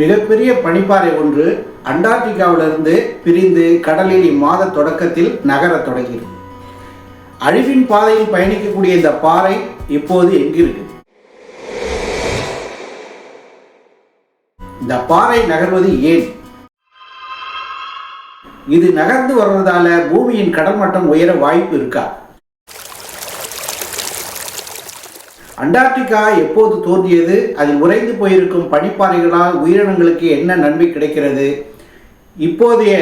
மிகப்பெரிய பனிப்பாறை ஒன்று அண்டார்டிகாவிலிருந்து பிரிந்து கடலில் இம்மாத தொடக்கத்தில் நகரத் தொடங்கியது. அழிவின் பாதையில் பயணிக்கக்கூடிய இந்த பாறை இப்போது எங்கிருக்கு? இந்த பாறை நகர்வது ஏன்? இது நகர்ந்து வர்றதால பூமியின் கடல் மட்டம் உயர வாய்ப்பு இருக்கா? அண்டார்டிகா எப்போது தோன்றியது? அதில் உறைந்து போயிருக்கும் பனிப்பாறைகளால் உயிரினங்களுக்கு என்ன நன்மை கிடைக்கிறது? இப்போதைய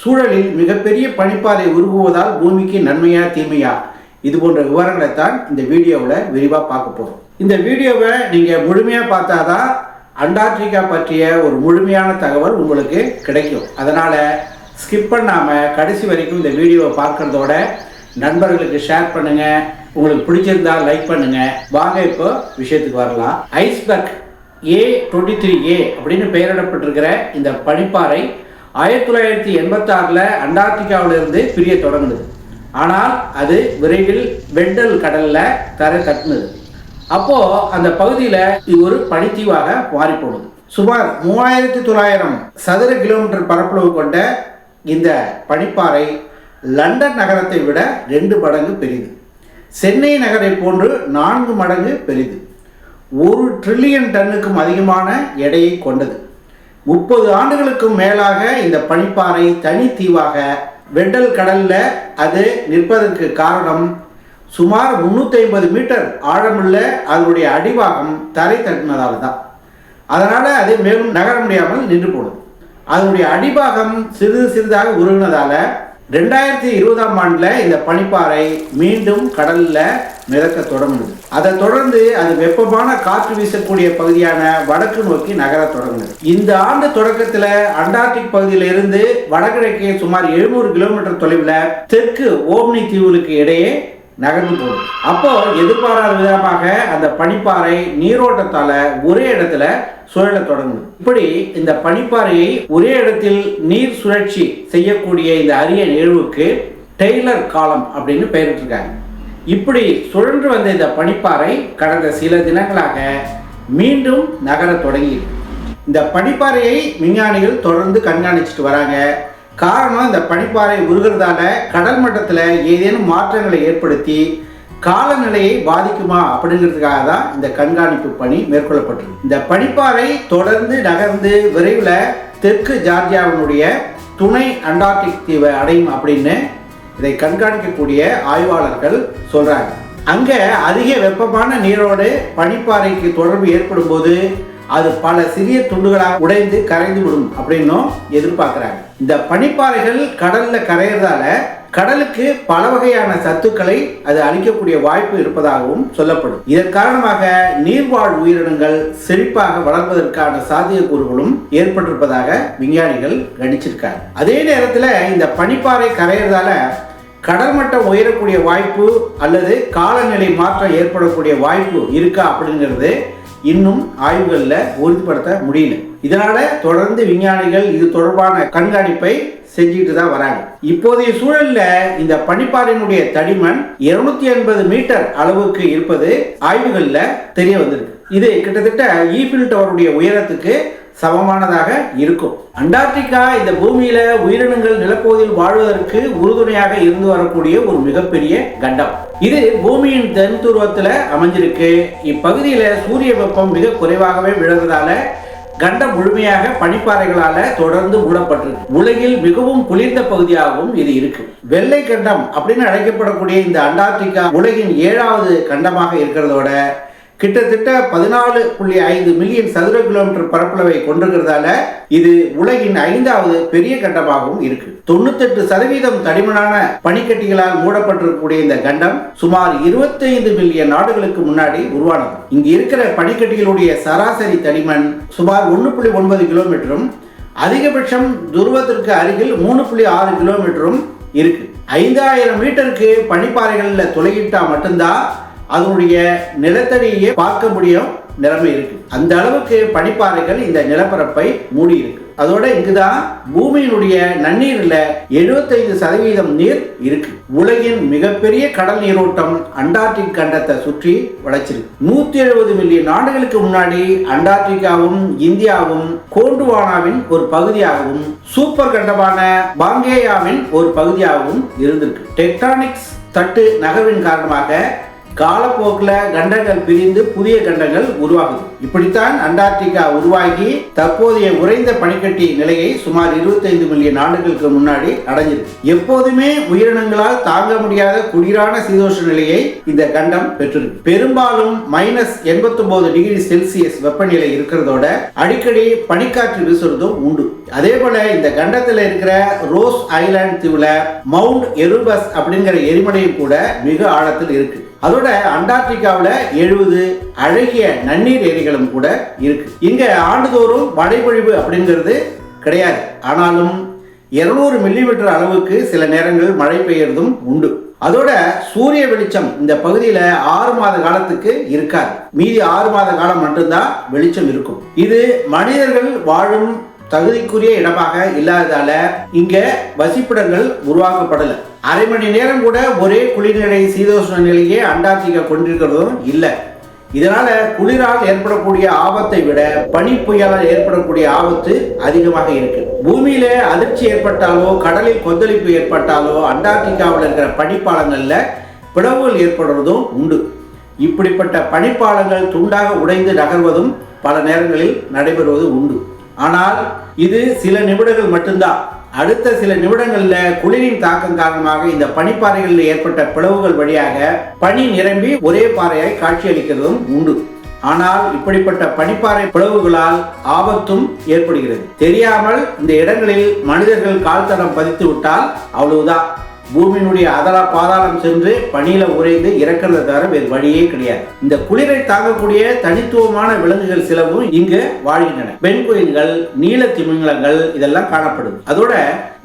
சூழலில் மிகப்பெரிய பனிப்பாறை உருகுவதால் பூமிக்கு நன்மையா தீமையா? இது போன்ற விவரங்களை தான் இந்த வீடியோவில் விரிவாக பார்க்க போகிறோம் இந்த வீடியோவை நீங்கள் முழுமையாக பார்த்தா தான் அண்டார்டிகா பற்றிய ஒரு முழுமையான தகவல் உங்களுக்கு கிடைக்கும். அதனால் ஸ்கிப் பண்ணாமல் கடைசி வரைக்கும் இந்த வீடியோவை பார்க்குறதோட நண்பர்களுக்கு ஷேர் பண்ணுங்கள் உங்களுக்கு பிடிச்சிருந்தா லைக் பண்ணுங்கள் வாங்க இப்போ விஷயத்துக்கு வரலாம். Iceberg A twenty three A அப்படின்னு பெயரிடப்பட்டிருக்கிற இந்த பனிப்பாறை ஆயிரத்தி தொள்ளாயிரத்தி எண்பத்தாறில் அண்டார்டிகாவிலிருந்து பிரிய தொடங்குது ஆனால் அது விரைவில் வெண்டல் கடலில் தரை தட்டுனது. அப்போது அந்த பகுதியில் இது ஒரு பனித்தீவாக மாறி போனது சுமார் மூவாயிரத்தி தொள்ளாயிரம் சதுர கிலோமீட்டர் பரப்பளவு கொண்ட இந்த பனிப்பாறை லண்டன் நகரத்தை விட ரெண்டு மடங்கு பெரியது. சென்னை நகரை போன்று நான்கு மடங்கு பெரிது. ஒரு ட்ரில்லியன் டன்னுக்கும் அதிகமான எடையை கொண்டது. முப்பது ஆண்டுகளுக்கும் மேலாக இந்த பனிப்பாறை தனித்தீவாக வெண்டல் கடலில் அது நிற்பதற்கு காரணம் சுமார் முந்நூற்றி ஐம்பது மீட்டர் ஆழமுள்ள அதனுடைய அடிவாகம் தரை தட்டினதால் தான் அதனால் அது மேலும் நகர முடியாமல் நின்று போனது. அதனுடைய அடிபாகம் சிறிது சிறிதாக உருகினதால ரெண்டாயிரத்தி இருபதாம் ஆண்டில் இந்த பனிப்பாறை மீண்டும் கடலில் மிதக்க தொடங்குது. அதை தொடர்ந்து அது வெப்பமான காற்று வீசக்கூடிய பகுதியான வடக்கு நோக்கி நகர தொடங்குது. இந்த ஆண்டு தொடக்கத்தில் அண்டார்டிக் பகுதியில் இருந்து வடகிழக்கே சுமார் எழுநூறு கிலோமீட்டர் தொலைவில் தெற்கு ஓம்னி தீவுகளுக்கு இடையே நகர்ந்து போகும் அப்போ எதிர்பாராத விதமாக அந்த பனிப்பாறை நீரோட்டத்தால ஒரே இடத்துல சுழல தொடங்குது. இப்படி இந்த பனிப்பாறையை ஒரே இடத்தில் நீர் சுழற்சி செய்யக்கூடிய இந்த அரிய நிகழ்வுக்கு டெய்லர் காலம் அப்படின்னு பெயரிட்டிருக்காங்க இப்படி சுழன்று வந்த இந்த பனிப்பாறை கடந்த சில தினங்களாக மீண்டும் நகர தொடங்கி இந்த பனிப்பாறையை விஞ்ஞானிகள் தொடர்ந்து கண்காணிச்சிட்டு வராங்க. காரணம் இந்த பனிப்பாறை உருகிறதால கடல் மட்டத்தில் ஏதேனும் மாற்றங்களை ஏற்படுத்தி காலநிலையை பாதிக்குமா அப்படிங்கிறதுக்காக தான் இந்த கண்காணிப்பு பணி மேற்கொள்ளப்பட்டிருக்கு. இந்த பனிப்பாறை தொடர்ந்து நகர்ந்து விரைவில் தெற்கு ஜார்ஜியாவினுடைய துணை அண்டார்டிக் தீவை அடையும் அப்படின்னு இதை கண்காணிக்கக்கூடிய ஆய்வாளர்கள் சொல்கிறாங்க அங்கே அதிக வெப்பமான நீரோடு பனிப்பாறைக்கு தொடர்பு ஏற்படும் போது அது பல சிறிய துண்டுகளாக உடைந்து கரைந்து விடும் அப்படின்னும் எதிர்பார்க்குறாங்க. இந்த பனிப்பாறைகள் கடல்ல கரையிறதால கடலுக்கு பல வகையான சத்துக்களை அது அளிக்கக்கூடிய வாய்ப்பு இருப்பதாகவும் சொல்லப்படும். இதன் காரணமாக நீர்வாழ் உயிரினங்கள் செழிப்பாக வளர்வதற்கான சாத்தியக்கூறுகளும் ஏற்பட்டிருப்பதாக விஞ்ஞானிகள் கணிச்சிருக்காங்க. அதே நேரத்தில் இந்த பனிப்பாறை கரையிறதால கடல் மட்டம் உயரக்கூடிய வாய்ப்பு அல்லது காலநிலை மாற்றம் ஏற்படக்கூடிய வாய்ப்பு இருக்கா அப்படிங்கிறது இன்னும் ஆய்வுகளில் உறுதிப்படுத்த முடியல. இதனால தொடர்ந்து விஞ்ஞானிகள் இது தொடர்பான கண்காணிப்பை செஞ்சுட்டு தான் வராங்க. இப்போதைய சூழல்ல இந்த பனிப்பாறையினுடைய தடிமன் இருநூத்தி எண்பது மீட்டர் அளவுக்கு இருப்பது ஆய்வுகளில் தெரிய வந்திருக்கு. இது கிட்டத்தட்ட ஈஃபில் டவருடைய உயரத்துக்கு சமமானதாக இருக்கும். அண்டார்டிகா இந்த பூமியில உயிரினங்கள் நிலப்பகுதியில் வாழ்வதற்கு உறுதுணையாக இருந்து வரக்கூடிய ஒரு மிகப்பெரிய கண்டம். இது பூமியின் தென் துருவத்தில் அமைஞ்சிருக்கு. இப்பகுதியில சூரிய வெப்பம் மிக குறைவாகவே விழுறதால கண்டம் முழுமையாக பனிப்பாறைகளால தொடர்ந்து மூடப்பட்டிருக்கு. உலகில் மிகவும் குளிர்ந்த பகுதியாகவும் இது இருக்கு. வெள்ளை கண்டம் அப்படின்னு அழைக்கப்படக்கூடிய இந்த அண்டார்டிகா உலகின் ஏழாவது கண்டமாக இருக்கிறதோட கிட்டத்தட்ட பதினாலு புள்ளி ஐந்து மில்லியன் சதுர கிலோமீட்டர் பரப்பளவை கொண்டிருக்கிறதால இது உலகின் ஐந்தாவது பெரிய கண்டமாகவும் இருக்கு. தொண்ணூத்தெட்டு சதவீதம் தடிமனான பனிக்கட்டிகளால் மூடப்பட்டிருக்கக்கூடிய இந்த கண்டம் சுமார் 25 மில்லியன் நாடுகளுக்கு முன்னாடி உருவானது. இங்கு இருக்கிற பனிக்கட்டிகளுடைய சராசரி தடிமன் சுமார் ஒன்று புள்ளி ஒன்பது கிலோமீட்டரும் அதிகபட்சம் துருவத்திற்கு அருகில் மூணு புள்ளி ஆறு கிலோமீட்டரும் இருக்கு. ஐந்தாயிரம் மீட்டருக்கு பனிப்பாறைகளில் துளையிட்டா மட்டும்தான் அதனுடைய நிலத்தடியே பார்க்க முடியும். நிலைமை இருக்கு. அந்த அளவுக்கு பனிப்பாறைகள் இந்த நிலப்பரப்பை மூடி இருக்கு அதோட இங்குதான் பூமியினுடைய நன்னீரில் 75% சதவீதம் நீர் இருக்கு. உலகின் மிகப்பெரிய கடல் நீரோட்டம் அண்டார்டிக் கண்டத்தை சுற்றி வளைச்சிருக்கு நூத்தி எழுபது மில்லியன் ஆண்டுகளுக்கு முன்னாடி அண்டார்டிகாவும் இந்தியாவும் கோண்டுவானாவின் ஒரு பகுதியாகவும் சூப்பர் கண்டமான பாங்கேயாவின் ஒரு பகுதியாகவும் இருந்திருக்கு. டெக்டானிக்ஸ் தட்டு நகர்வின் காரணமாக காலப்போக்கில் கண்டங்கள் பிரிந்து புதிய கண்டங்கள் உருவாகுது. இப்படித்தான் அண்டார்டிகா உருவாகி தற்போதைய உறைந்த பனிக்கட்டி நிலையை சுமார் 25 மில்லியன் ஆண்டுகளுக்கு முன்னாடி அடைஞ்சிருக்கு. எப்போதுமே உயிரினங்களால் தாங்க முடியாத குளிரான சீதோஷ நிலையை இந்த கண்டம் பெற்றிருக்கு. பெரும்பாலும் மைனஸ் 89 டிகிரி செல்சியஸ் வெப்பநிலை இருக்கிறதோட அடிக்கடி பனிக்காற்று வீசுறதும் உண்டு. அதே போல இந்த கண்டத்தில் இருக்கிற ரோஸ் ஐலாண்ட் தீவுல மவுண்ட் எருபஸ் அப்படிங்கிற எரிமலையும் கூட மிக ஆழத்தில் இருக்கு. அதோட அண்டார்டிகாவில் எழுபது அழகிய நன்னீர் ஏரிகளும் கூட இருக்கு. இங்க ஆண்டுதோறும் மழைப்பொழிவு அப்படிங்கிறது கிடையாது. ஆனாலும் 200 மில்லிமீட்டர் அளவுக்கு சில நேரங்கள் மழை பெய்யறதும் உண்டு. அதோட சூரிய வெளிச்சம் இந்த பகுதியில் ஆறு மாத காலத்துக்கு இருக்காது. மீதி ஆறு மாத காலம் மட்டும்தான் வெளிச்சம் இருக்கும். இது மனிதர்கள் வாழும் தகுதிக்குரிய இடமாக இல்லாததால இங்க வசிப்பிடங்கள் உருவாக்கப்படல. அரை மணி நேரம் கூட ஒரே குளிர்நிலை சீதோஷ்ண நிலையே அண்டார்டிகா கொண்டிருக்கிறதும் இல்லை. இதனால குளிரால் ஏற்படக்கூடிய ஆபத்தை விட பனி புயலால் ஏற்படக்கூடிய ஆபத்து அதிகமாக இருக்கு. பூமியில அதிர்ச்சி ஏற்பட்டாலோ கடலில் கொந்தளிப்பு ஏற்பட்டாலோ அண்டார்டிகாவில் இருக்கிற பனிப்பாலங்கள்ல பிளவுகள் ஏற்படுவதும் உண்டு. இப்படிப்பட்ட பனிப்பாலங்கள் துண்டாக உடைந்து நகர்வதும் பல நேரங்களில் நடைபெறுவது உண்டு. ஆனால் இது சில நிமிடங்கள் மட்டும்தான். அடுத்த சில நிமிடங்கள்ல குளிரின் தாக்கம் காரணமாக இந்த பனிப்பாறைகளில் ஏற்பட்ட பிளவுகள் வழியாக பனி நிரம்பி ஒரே பாறையாய் காட்சியளிக்கிறதும் உண்டு. ஆனால் இப்படிப்பட்ட பனிப்பாறை பிளவுகளால் ஆபத்தும் ஏற்படுகிறது. தெரியாமல் இந்த இடங்களில் மனிதர்கள் கால் தடம் பதித்து விட்டால் அவ்வளவுதான். பூமியினுடைய அதலா பாதாளம் சென்று பணியில உறைந்து இறக்கிறத தவிர வேறு வழியே கிடையாது. இந்த குளிரை தாங்கக்கூடிய தனித்துவமான விலங்குகள் சிலவும் இங்கு வாழ்கின்றன. பெண் குயில்கள் நீல திமிங்கலங்கள் இதெல்லாம் காணப்படுது. அதோட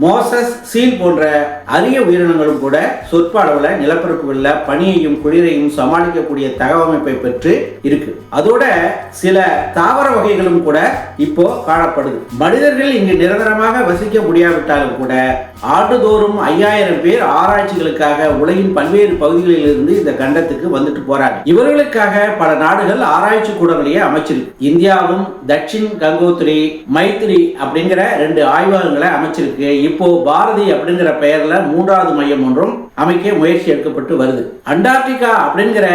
மோசஸ் சீல் போன்ற அரிய உயிரினங்களும் கூட சொற்ப அளவில் நிலப்பரப்புகளில் பனியையும் குளிரையும் சமாளிக்கக்கூடிய தகவமைப்பை பெற்று இருக்கு. அதோட சில தாவர வகைகளும் கூட இப்போ காணப்படுது. மனிதர்கள் இங்கு நிரந்தரமாக வசிக்க முடியாவிட்டாலும் கூட ஆண்டுதோறும் ஐயாயிரம் பேர் ஆராய்ச்சிகளுக்காக உலகின் பல்வேறு பகுதிகளில் இருந்து இந்த கண்டத்துக்கு வந்துட்டு போறாங்க. இவர்களுக்காக பல நாடுகள் ஆராய்ச்சி கூடங்களையே அமைச்சிருக்கு. இந்தியாவும் தட்சின் கங்கோத்ரி மைத்ரி அப்படிங்கிற ரெண்டு ஆய்வகங்களை அமைச்சிருக்கு. இப்போ பாரதி அப்படிங்கிற பெயர்ல மூன்றாவது மையம் ஒன்றும் அமைக்க முயற்சி எடுக்கப்பட்டு வருது. அண்டார்டிகா அப்படிங்கிற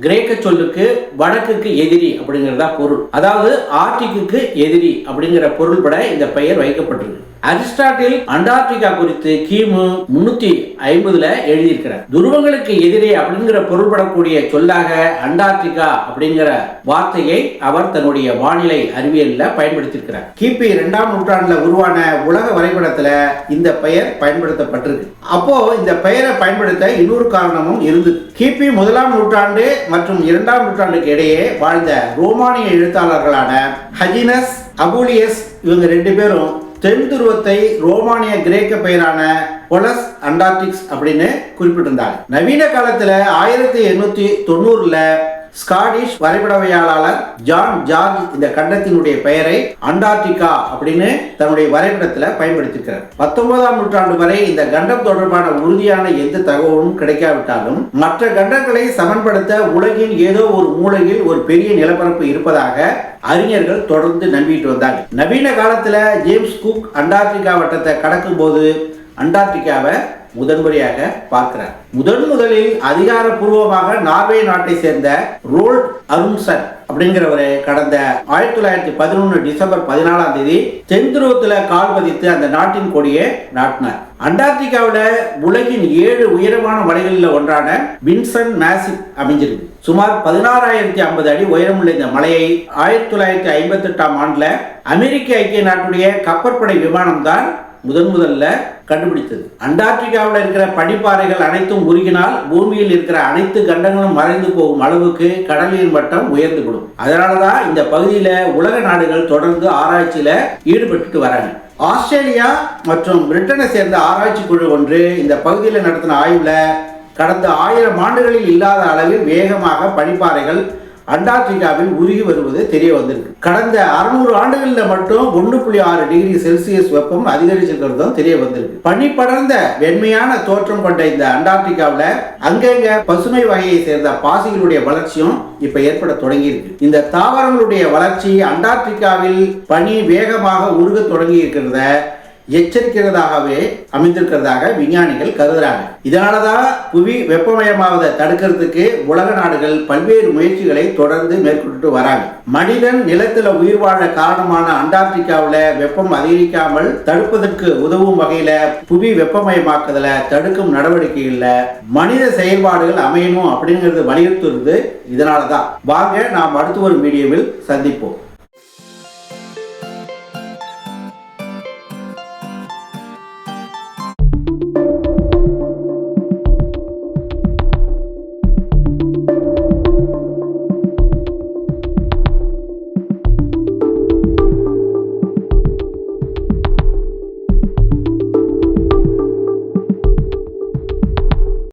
கிரேக்க சொல்லுக்கு வடக்குக்கு எதிரி அப்படிங்கிறதா பொருள். அதாவது ஆர்டிக்கு எதிரி அப்படிங்கிற பொருள்பட இந்த பெயர் வைக்கப்பட்டிருக்கு. அரிஸ்டாட்டில் அண்டார்டிகா குறித்து கிமு முன்னூத்தி ஐம்பதுல எழுதியிருக்கிறார். துருவங்களுக்கு எதிரே அப்படிங்கிற பொருள்படக்கூடிய சொல்லாக அண்டார்டிகா அப்படிங்கிற வார்த்தையை அவர் தன்னுடைய வானிலை அறிவியல்ல பயன்படுத்தியிருக்கிறார். கிபி இரண்டாம் நூற்றாண்டுல உருவான உலக வரைபடத்துல இந்த பெயர் பயன்படுத்தப்பட்டிருக்கு. அப்போ இந்த பெயரை பயன்படுத்த இன்னொரு காரணமும் இருந்தது. கிபி முதலாம் நூற்றாண்டு மற்றும் இரண்டாம் நூற்றாண்டுக்கு இடையே வாழ்ந்த ரோமானிய எழுத்தாளர்களான ஹஜினஸ் அபூலியஸ் இவங்க ரெண்டு பேரும் தென் துருவத்தை ரோமானிய கிரேக்க பெயரான பொலஸ் அண்டார்டிக்ஸ் அப்படின்னு குறிப்பிட்டிருந்தாங்க. நவீன காலத்துல ஆயிரத்தி எண்ணூத்தி தொண்ணூறுல ஸ்காடிஷ் வரைபடவியலாளர் ஜான் ஜார்ஜ் இந்த கண்டத்தினுடைய பெயரை அண்டார்டிகா அப்படின்னு தன்னுடைய வரைபடத்தில் பயன்படுத்தியிருக்கிறார் பத்தொன்பதாம் நூற்றாண்டு வரை இந்த கண்டம் தொடர்பான உறுதியான எந்த தகவலும் கிடைக்காவிட்டாலும் மற்ற கண்டங்களை சமன்படுத்த உலகின் ஏதோ ஒரு மூலையில் ஒரு பெரிய நிலப்பரப்பு இருப்பதாக அறிஞர்கள் தொடர்ந்து நம்பிட்டு வந்தாங்க. நவீன காலத்தில் ஜேம்ஸ் குக் அண்டார்டிகா வட்டத்தை கடக்கும் போது அண்டார்டிகாவை முதன்முறையாக பார்க்கிறார். முதன் முதலில் அதிகாரப்பூர்வமாக நார்வே நாட்டை சேர்ந்த ரோல்ட் அருண்சன் அப்படிங்கிறவரை கடந்த ஆயிரத்தி தொள்ளாயிரத்தி பதினொன்று டிசம்பர் பதினாலாம் தேதி தென் துருவத்தில் கால் பதித்து அந்த நாட்டின் கொடியை நாட்டினார். அண்டார்டிகாவில் உலகின் ஏழு உயரமான மலைகளில் ஒன்றான வின்சன் மேசிக் அமைஞ்சிருக்கு. சுமார் பதினாறாயிரத்தி ஐம்பது அடி உயரமுள்ள இந்த மலையை ஆயிரத்தி தொள்ளாயிரத்தி ஐம்பத்தி எட்டாம் ஆண்டுல அமெரிக்க ஐக்கிய நாட்டுடைய கப்பற்படை விமானம் தான் முதன் முதல்ல கண்டுபிடித்தது. அண்டார்டிகாவில் இருக்கிற பனிப்பாறைகள் அனைத்தும் உருகினால் பூமியில் இருக்கிற அனைத்து கண்டங்களும் மறைந்து போகும் அளவுக்கு கடலின் மட்டம் உயர்ந்துவிடும். அதனாலதான் இந்த பகுதியில உலக நாடுகள் தொடர்ந்து ஆராய்ச்சியில ஈடுபட்டு வராங்க. ஆஸ்திரேலியா மற்றும் பிரிட்டனை சேர்ந்த ஆராய்ச்சி குழு ஒன்று இந்த பகுதியில் நடத்தின ஆய்வில் கடந்த ஆயிரம் ஆண்டுகளில் இல்லாத அளவில் வேகமாக பனிப்பாறைகள் அண்டார்டிகாவில் உருகி வருவது தெரிய வந்திருக்கு. கடந்த அறுநூறு ஆண்டுகளில் மட்டும் ஒன்று புள்ளி ஆறு டிகிரி செல்சியஸ் வெப்பம் அதிகரிச்சிருக்கிறதும் தெரிய வந்திருக்கு. பனி படர்ந்த வெண்மையான தோற்றம் கொண்ட இந்த அண்டார்டிகாவில் அங்கங்க பசுமை வகையை சேர்ந்த பாசிகளுடைய வளர்ச்சியும் இப்ப ஏற்பட தொடங்கி இருக்கு இந்த தாவரங்களுடைய வளர்ச்சி அண்டார்டிகாவில் பனி வேகமாக உருக தொடங்கி இருக்கிறத எச்சரிக்கிறதாகவே அமைந்திருக்கிறதாக விஞ்ஞானிகள் கருதுறாங்க. இதனாலதான் புவி வெப்பமயமாவதை தடுக்கிறதுக்கு உலக நாடுகள் பல்வேறு முயற்சிகளை தொடர்ந்து மேற்கொண்டு வராங்க. மனிதன் நிலத்தில் உயிர் வாழ காரணமான அண்டார்டிகாவில் வெப்பம் அதிகரிக்காமல் தடுப்பதற்கு உதவும் வகையில புவி வெப்பமயமாக்குதல தடுக்கும் நடவடிக்கைகள்ல மனித செயல்பாடுகள் அமையணும் அப்படிங்கிறது வலியுறுத்துறது இதனாலதான். வாங்க நாம் அடுத்து ஒரு வீடியோவில் சந்திப்போம்.